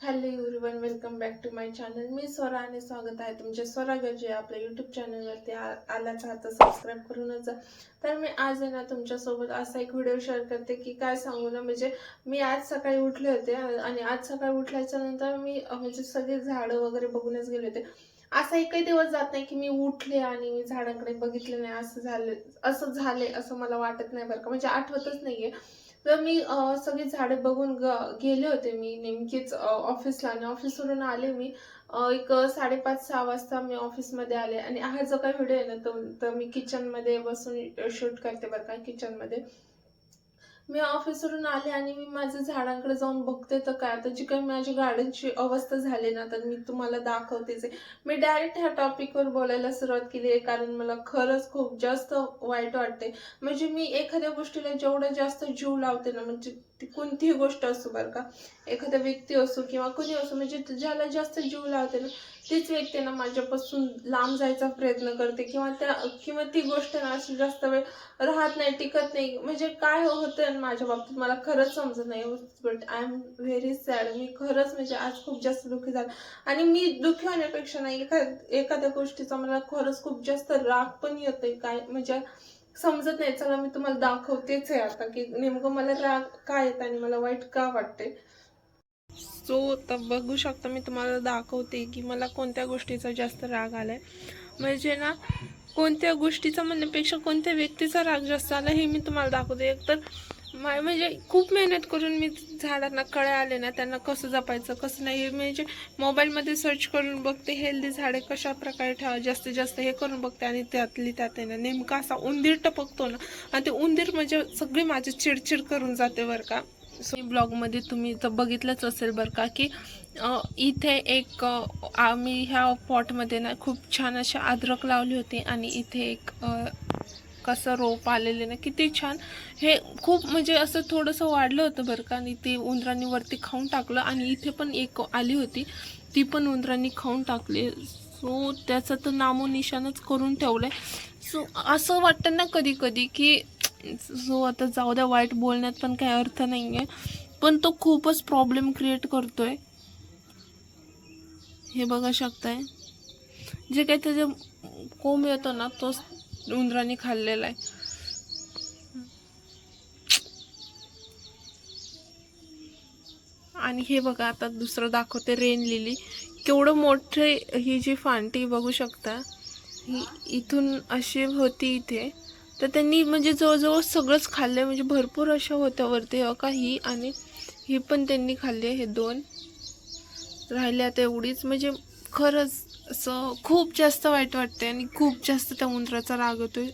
Hello everyone welcome back to my channel मी स्वरा आणि स्वागत आहे तुमचे स्वरा गजे आपल्या यूट्यूब चॅनलवरती आ- आल्याच हात सबस्क्राईब करूनच जा. तर मी आज आहे ना तुमच्यासोबत असा एक व्हिडिओ शेअर करते की काय सांगू ना म्हणजे मी आज सकाळी उठले होते आणि आज सकाळी उठल्याच्या नंतर मी म्हणजे सगळे झाडं वगैरे बघूनच गेले होते. असा एकही दिवस जात नाही की मी उठले आणि मी झाडांकडे बघितले नाही असं झालं असं झाले असं मला वाटत नाही बरं का. म्हणजे आठवतच नाही आहे तर मी सगळी झाडे बघून ग- गेले होते मी. नेमकीच ऑफिसला आणि ऑफिसवरून आले मी. एक साडेपाच सहा वाजता मी ऑफिसमध्ये आले. आणि हा जो काही व्हिडिओ आहे ना तो तर मी किचनमध्ये बसून शूट करते बरं का किचनमध्ये मी ऑफिसवरून आले आणि मी माझ्या झाडांकडे जाऊन बघते तर काय? आता जी काही माझ्या गार्डनची अवस्था झाली ना तर मी तुम्हाला दाखवतेच आहे. मी डायरेक्ट ह्या टॉपिकवर बोलायला सुरुवात केली आहे कारण मला खरंच खूप जास्त वाईट वाटते. म्हणजे मी एखाद्या गोष्टीला जेवढं जास्त जीव लावते ना म्हणजे ती कोणतीही गोष्ट असो बरं का एखाद्या व्यक्ती असो किंवा कोणी असो म्हणजे ज्याला जास्त जीव लावते ना तीच व्यक्ती ना माझ्यापासून लांब जायचा प्रयत्न करते किंवा त्या किंवा ती गोष्ट ना अशी जास्त वेळ राहत नाही टिकत नाही. म्हणजे काय होतं माझ्या बाबतीत मला खरंच समजत नाही. But I am very sad मी खरंच म्हणजे आज खूप जास्त दुःखी झाले. आणि मी दुःखी होण्यापेक्षा नाही एखा एखाद्या गोष्टीचा मला खरंच खूप जास्त राग पण येतोय. काय म्हणजे समजत नाही. चला मी तुम्हाला दाखवतेच आहे आता की नेमकं मला राग काय येत आणि मला वाईट का वाटते सो तर बघू शकता मी तुम्हाला दाखवते की मला कोणत्या गोष्टीचा जास्त राग आलाय. म्हणजे ना कोणत्या गोष्टीचा म्हणण्यापेक्षा कोणत्या व्यक्तीचा राग जास्त आला हे मी तुम्हाला दाखवते. एकतर माय म्हणजे खूप मेहनत करून मी झाडांना कळ्या आले ना त्यांना कसं जपायचं कसं नाही हे म्हणजे मोबाईलमध्ये सर्च करून बघते हेल्दी झाडे कशा प्रकारे ठेवा जास्तीत जास्त हे करून बघते आणि त्यातली त्यात आहे ना नेमका असा उंदीर टपकतो ना आणि ते उंदीर म्हणजे सगळी माझी चिडचिड करून जाते बरं का. सो ब्लॉगमध्ये तुम्ही तर बघितलंच असेल बरं का की इथे एक आम्ही ह्या पॉटमध्ये ना खूप छान अशी अद्रक लावली होती आणि इथे एक कसं रोप आलेले ना किती छान. हे खूप म्हणजे असं थोडंसं वाढलं होतं बरं का आणि ते उंदरांनी वरती खाऊन टाकलं आणि इथे पण एक आली होती. ती पण उंदरांनी खाऊन टाकली. सो त्याचं तर नामोनिशाणच करून ठेवलं आहे सो असं वाटतं ना कधी कधी की सो आता जाऊ द्या वाईट बोलण्यात पण काही अर्थ नाही आहे पण तो खूपच प्रॉब्लेम क्रिएट करतोय. हे बघा शकताय. जे काही त्याचे कोंब येतो ना तोच उंदरांनी खाल्लेला आहे. आणि हे बघा आता दुसरं दाखवते रेन लिली. केवढं मोठे ही जी फांटी बघू शकता. ही इथून अशी होती इथे. तर त्यांनी म्हणजे जवळजवळ सगळंच खाल्लं म्हणजे भरपूर अशा होत्या वरती. अ, काही आणि ही पण त्यांनी खाल्ली हे दोन. राहिले आता एवढीच. म्हणजे खरंच असं खूप जास्त वाईट वाटते आणि खूप जास्त त्या उंदराचा राग येतोय.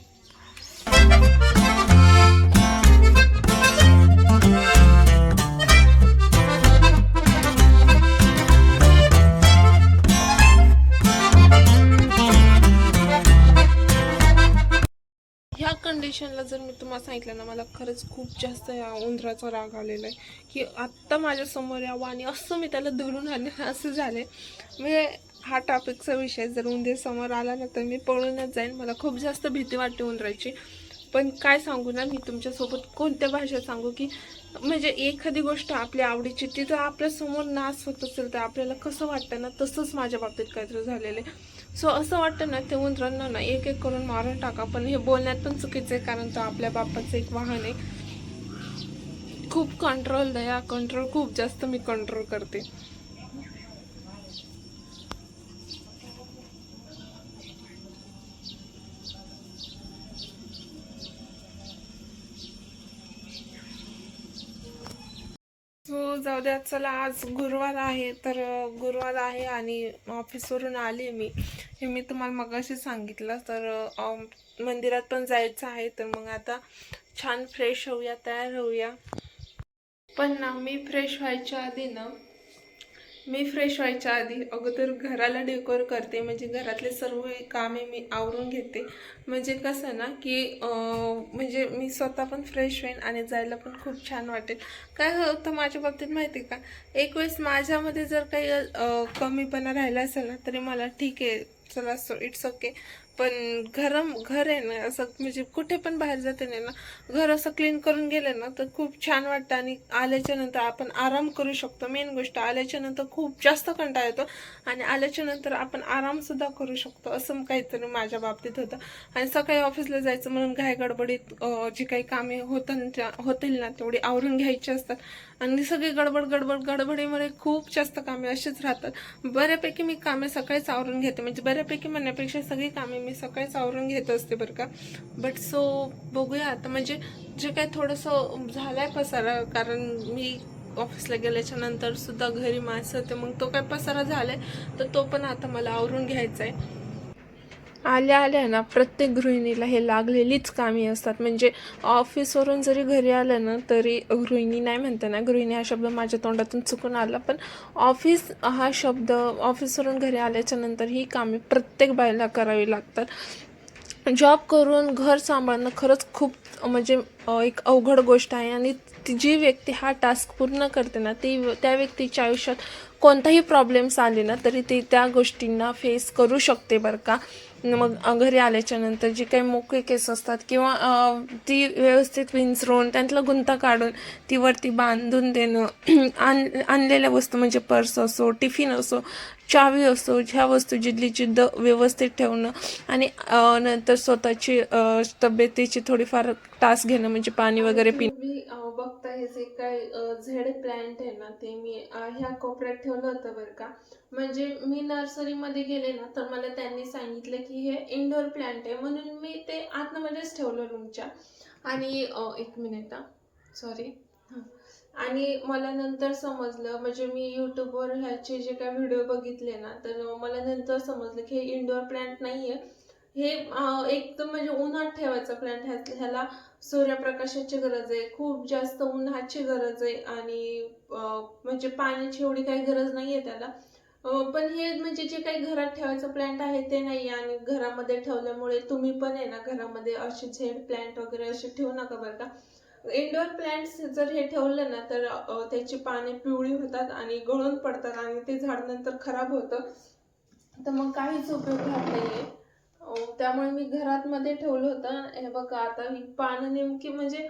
जर मी तुम्हाला सांगितलं ना मला खरंच खूप जास्त या उंदराचा राग आलेला आहे की आत्ता माझ्यासमोर यावं आणि असं मी त्याला धरून आले असं झाले म्हणजे हा टॉपिकचा विषय जर उंदीर समोर आला ना तर मी पळूनच जाईन. मला खूप जास्त भीती वाटते उंदराची. पण काय सांगू ना मी तुमच्यासोबत कोणत्या भाषेत सांगू की म्हणजे एखादी गोष्ट आपल्या आवडीची ती जर आपल्यासमोर नाश होत असेल तर आपल्याला कसं वाटतं ना तसंच माझ्या बाबतीत काहीतरी झालेलं आहे. सो असं वाटतं ना ते उंदरांना ना एक एक करून मारून टाका. पण हे बोलण्यात पण चुकीचं आहे कारण तो आपल्या बापाचं एक वाहन आहे. खूप कंट्रोल दया कंट्रोल खूप जास्त मी कंट्रोल करते. हो जाऊ द्या चला आज गुरुवार आहे तर गुरुवार आहे आणि ऑफिसवरून आले मी. हे मी तुम्हाला मगाशी सांगितलं तर मंदिरात पण जायचं आहे तर मग आता छान फ्रेश होऊया तयार होऊया. पण ना मी फ्रेश व्हायच्या आधी ना मी फ्रेश व्हायच्या आधी अगोदर घराला डेकोर करते. म्हणजे घरातले सर्व कामे मी आवरून घेते. म्हणजे कसं ना की म्हणजे मी स्वतः पण फ्रेश होईन आणि जायला पण खूप छान वाटेल. काय होतं माझ्या बाबतीत माहिती आहे का? एक वेळेस माझ्यामध्ये जर काही कमीपणा राहिला असेल ना तरी मला ठीक आहे. चला सो इट्स ओके पण घर घर आहे ना असं म्हणजे कुठे पण बाहेर जाते नाही ना घर असं क्लीन करून गेलं ना तर खूप छान वाटतं आणि आल्याच्यानंतर आपण आराम करू शकतो. मेन गोष्ट आल्याच्यानंतर खूप जास्त कंटाळा येतो आणि आल्याच्यानंतर आपण आरामसुद्धा करू शकतो असं काहीतरी माझ्या बाबतीत होतं. आणि सकाळी ऑफिसला जायचं म्हणून घाय गडबडीत जी काही कामे होतं होतील ना तेवढी आवरून घ्यायची असतात. आणि सगळी गडबड गडबड गडबडीमध्ये खूप जास्त कामे अशीच राहतात. बऱ्यापैकी मी कामे सकाळीच आवरून घेते. म्हणजे बऱ्यापैकी म्हणण्यापेक्षा सगळी कामे मी सकाळीच आवरून घेत असते बरं का. बट सो बघूया आता. म्हणजे जे काय थोडंसं झालंय पसारा कारण मी ऑफिसला गेल्याच्यानंतर सुद्धा घरी माणसं होते. मग तो काय पसारा झालाय तर तो पण आता मला आवरून घ्यायचा आहे आल्या आल्या ना प्रत्येक गृहिणीला हे लागलेलीच कामी असतात. म्हणजे ऑफिसवरून जरी घरी आलं ना तरी गृहिणी नाही म्हणते ना गृहिणी हा शब्द माझ्या तोंडातून चुकून आला. पण ऑफिस हा शब्द ऑफिसवरून घरी आल्याच्यानंतर ही कामे प्रत्येक बाईला करावी लागतात. जॉब करून घर सांभाळणं खरंच खूप म्हणजे एक अवघड गोष्ट आहे. आणि ती जी व्यक्ती हा टास्क पूर्ण करते ना ती त्या व्यक्तीच्या आयुष्यात कोणताही प्रॉब्लेम्स आले ना तरी ती त्या गोष्टींना फेस करू शकते बरं का. मग घरी आल्याच्यानंतर जी काही मोकळे केस असतात किंवा ती व्यवस्थित विंचरून त्यांतला गुंता काढून ती वरती बांधून देणं आण आणलेल्या वस्तू म्हणजे पर्स असो टिफिन असो चावी असो ह्या वस्तू जिथली जिद्द व्यवस्थित ठेवणं आणि नंतर स्वतःची तब्येतीची थोडीफार टास घेणं म्हणजे पाणी वगैरे पिणं. मी जे काय झेड प्लांट आहे ना ते मी ह्या कोपऱ्यात ठेवलं होतं बरं का. म्हणजे मी नर्सरीमध्ये गेले ना तर मला त्यांनी सांगितलं की हे इंडोर प्लांट आहे. म्हणून मी ते आतमध्येच ठेवलं रूमच्या आणि एक मिनिट सॉरी आणि मला नंतर समजलं म्हणजे मी यूट्यूबवर ह्याचे जे काय व्हिडिओ बघितले ना तर मला नंतर समजलं की हे इंडोर प्लांट नाही आहे हे एकदम म्हणजे उन्हात ठेवायचा प्लांट ह्या ह्याला सूर्यप्रकाशाची गरज आहे. खूप जास्त उन्हाची गरज आहे आणि म्हणजे पाण्याची एवढी काही गरज नाही आहे त्याला पण हे म्हणजे जे काही घरात ठेवायचं प्लांट आहे ते नाही आहे आणि घरामध्ये ठेवल्यामुळे तुम्ही पण आहे ना घरामध्ये असे झेड प्लांट वगैरे असे ठेवू नका बरं का. इंडोर प्लांट्स जर हे ठेवलं ना तर त्याची पाने पिवळी होतात आणि गळून पडतात आणि ते झाड नंतर खराब होतं. तर मग काहीच उपयोग होत नाही आहे त्यामुळे मी घरात मध्ये ठेवलं होतं. हे बघा आता ही पानं नेमकी म्हणजे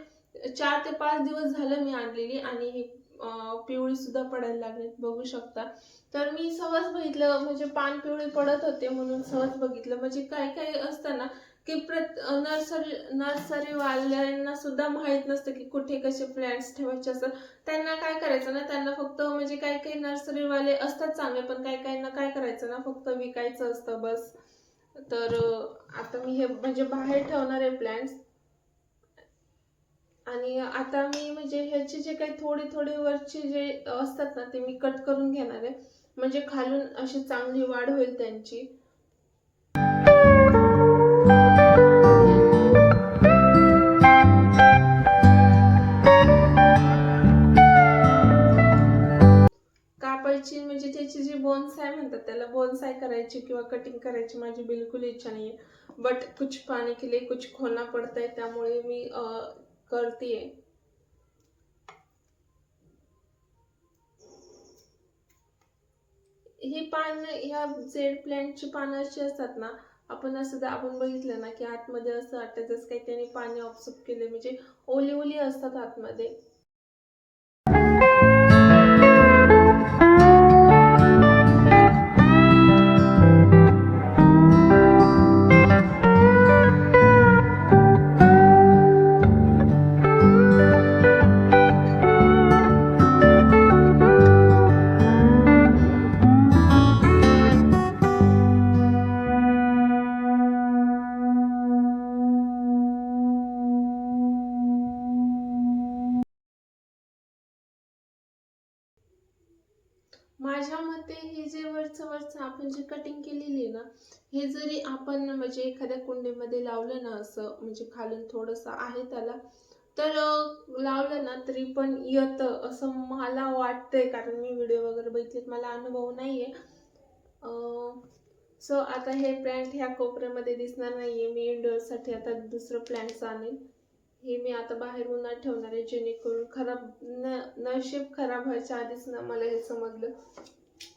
चार ते पाच दिवस झालं मी आणलेली आणि ही पिवळी सुद्धा पडायला लागली बघू शकता. तर मी सहज बघितलं म्हणजे पान पिवळी पडत होते म्हणून सहज बघितलं. म्हणजे काही काही असतं ना की प्रत नर्सरी नर्सरीवाल्यांना सुद्धा माहीत नसतं की कुठे कसे प्लॅन्ट्स ठेवायचे असतात त्यांना काय करायचं ना त्यांना फक्त म्हणजे काही काही नर्सरीवाले असतात चांगले पण काही काहींना काय करायचं ना फक्त विकायचं असतं बस. तर आता मी हे म्हणजे बाहेर ठेवणार आहे प्लॅन्ट्स आणि आता मी म्हणजे ह्याचे जे काही थोडे थोडे वरचे जे असतात ना ते मी कट करून घेणार आहे. म्हणजे खालून अशी चांगली वाढ होईल त्यांची. कापायची म्हणजे त्याची जी बोनसाय म्हणतात त्याला बोनसाय करायची किंवा कटिंग करायची माझी बिलकुल इच्छा नाहीये. बट कुछ पाने के लिए कुछ खोना पडत आहे त्यामुळे मी करते करतीये. ही पान ह्या झेड प्लांटची पानं अशी असतात ना आपण असं जर आपण बघितलं ना की आतमध्ये असं वाटतं जसं काही त्याने पाणी ऑब्सर्व केले म्हणजे ओली ओली असतात आतमध्ये. माझ्या मते हे जे वरचं वरचं आपण जे कटिंग केलेली आहे ना हे जरी आपण म्हणजे एखाद्या कुंडीमध्ये लावलं ना असं म्हणजे खालून थोडंसं आहे त्याला तर लावलं ना तरी पण येतं असं मला वाटतंय. कारण मी व्हिडिओ वगैरे बघितलेत मला अनुभव नाहीये. सो आता हे प्लॅन्ट ह्या कोपऱ्यामध्ये दिसणार नाहीये. मी इंडोअरसाठी आता दुसरं प्लॅन्ट आणेल हे मी आता बाहेर उन्हात ठेवणार आहे जेणेकरून खराब न नशीब खराब व्हायच्या आधीच ना मला हे समजलं.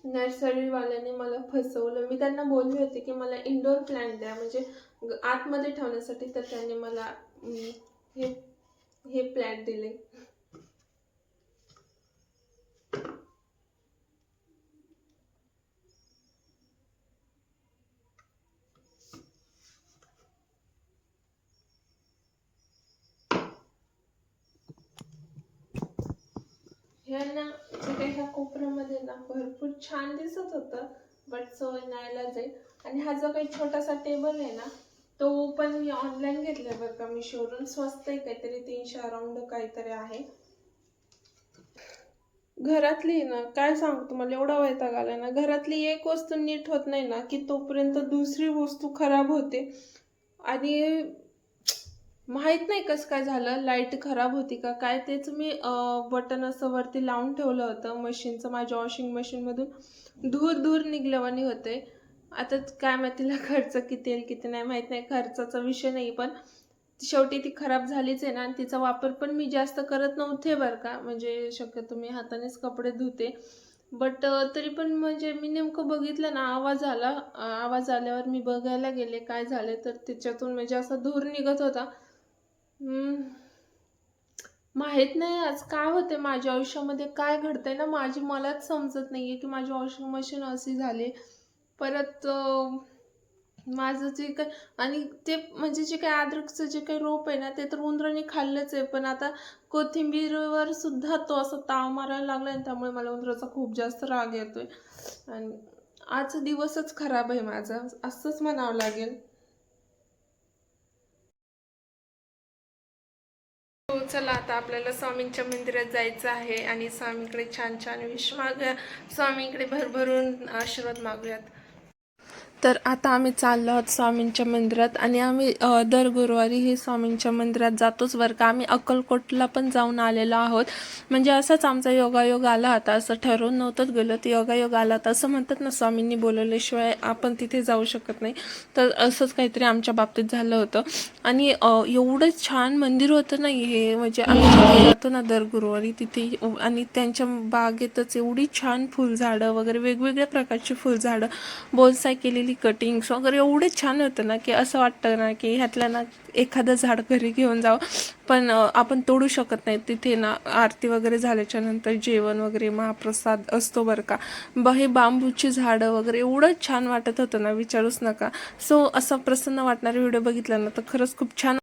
नर्सरीवाल्याने मला फसवलं. मी त्यांना बोलले होते की मला इंडोर प्लांट द्या म्हणजे आतमध्ये ठेवण्यासाठी तर त्यांनी मला हे हे प्लॅट दिले. ह्या ना जे काही ह्या कोपऱ्यामध्ये ना भरपूर छान दिसत होतं बट सवय नाहीला जाईल. आणि हा जो काही छोटासा टेबल आहे ना तो पण मी ऑनलाईन घेतलाय बरं का मी शोरूम स्वस्त आहे काहीतरी तीनशे अराउंड काहीतरी आहे. घरातली ना काय सांगू तुम्हाला एवढा वैताग आलाय ना. घरातली एक वस्तू नीट होत नाही ना की तोपर्यंत दुसरी वस्तू खराब होते. आणि माहीत नाही कसं काय झालं लाइट खराब होती का काय तेच मी बटन असं वरती लावून ठेवलं होतं मशीनचं माझ्या वॉशिंग मशीनमधून धूर धूर निघल्यावानी होते आता काय माहितीला खर्च किती येईल किती नाही माहीत नाही खर्चाचा विषय नाही पण शेवटी ती खराब झालीच आहे ना आणि तिचा वापर पण मी जास्त करत नव्हते बरं का. म्हणजे शक्यतो मी हातानेच कपडे धुते. बट तरी पण म्हणजे मी नेमकं बघितलं ना आवाज आला. आवाज आल्यावर मी बघायला गेले काय झाले तर त्याच्यातून म्हणजे असा धूर निघत होता. माहीत नाही आज काय होते माझ्या आयुष्यामध्ये काय घडतंय ना माझी मलाच समजत नाही आहे की माझी वॉशिंग मशीन अशी झाली. परत माझं जे काय आणि ते म्हणजे जे काही अद्रकचं जे काही रोप आहे ना ते तर उंदराने खाल्लंच आहे. पण आता कोथिंबीरवर सुद्धा तो असं ताव मारायला लागला आणि त्यामुळे मला उंदराचा खूप जास्त राग येतोय. आणि आज दिवसच खराब आहे माझा. असंच म्हणावं लागेल. चला आता आपल्याला स्वामींच्या मंदिरात जायचं आहे आणि स्वामींकडे छान छान विश्वास स्वामींकडे भरभरून आशीर्वाद मागूयात. तर आता आम्ही चाललो आहोत स्वामींच्या मंदिरात आणि आम्ही दर गुरुवारी हे स्वामींच्या मंदिरात जातोच बरं का. आम्ही अक्कलकोटला पण जाऊन आलेलो आहोत. म्हणजे असाच आमचा योगायोग आला होता असं ठरवून नव्हतंच गेलो. तर योगायोग आला होता असं म्हणतात ना स्वामींनी बोलवल्याशिवाय आपण तिथे जाऊ शकत नाही. तर असंच काहीतरी आमच्या बाबतीत झालं होतं. आणि एवढं छान मंदिर होतं ना हे म्हणजे आम्ही जातो ना दर गुरुवारी तिथे आणि त्यांच्या बागेतच एवढी छान फुलझाडं वगैरे वेगवेगळ्या प्रकारची फुलझाडं बोलसाय केलेली कटिंग्स वगैरे एवढे छान होतं ना की असं वाटतं ना की ह्यातल्या ना एखादं झाड घरी घेऊन जावं. पण आपण तोडू शकत नाही. तिथे ना आरती वगैरे झाल्याच्यानंतर जेवण वगैरे महाप्रसाद असतो बरं का. ब हे बांबूची झाडं वगैरे एवढं छान वाटत होतं ना विचारूच नका. सो असा प्रसन्न वाटणारा व्हिडिओ बघितला ना तर खरंच खूप छान